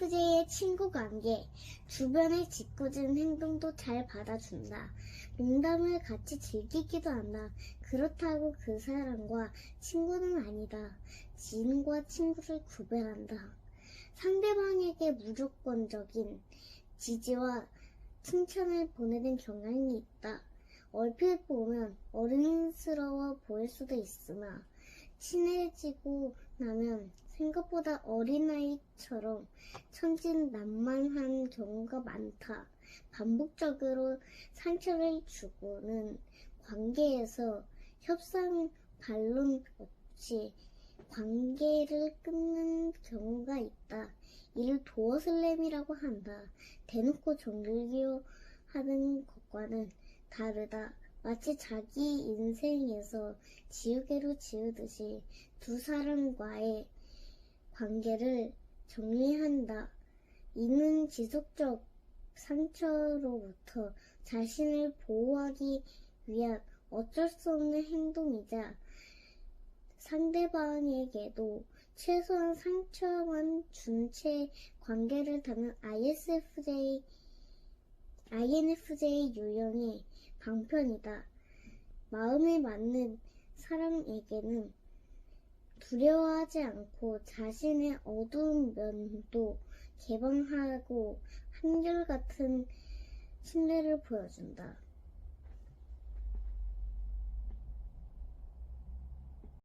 ISFJ의 친구 관계, 주변의 짓궂은 행동도 잘 받아준다. 농담을 같이 즐기기도 한다. 그렇다고 그 사람과 친구는 아니다. 지인과 친구를 구별한다. 상대방에게 무조건적인 지지와 칭찬을 보내는 경향이 있다. 얼핏 보면 어른스러워 보일 수도 있으나 친해지고 나면 생각보다 어린아이처럼 천진난만한 경우가 많다. 반복적으로 상처를 주고는 관계에서 협상 반론 없이 관계를 끊는 경우가 있다. 이를 도어슬램이라고 한다. 대놓고 정교하는 것과는 다르다. 마치 자기 인생에서 지우개로 지우듯이 두 사람과의 관계를 정리한다. 이는 지속적 상처로부터 자신을 보호하기 위한 어쩔 수 없는 행동이자 상대방에게도 최소한 상처만 준 채 관계를 닫는 ISFJ, INFJ 유형의 방편이다. 마음에 맞는 사람에게는 두려워하지 않고 자신의 어두운 면도 개방하고 한결같은 신뢰를 보여준다.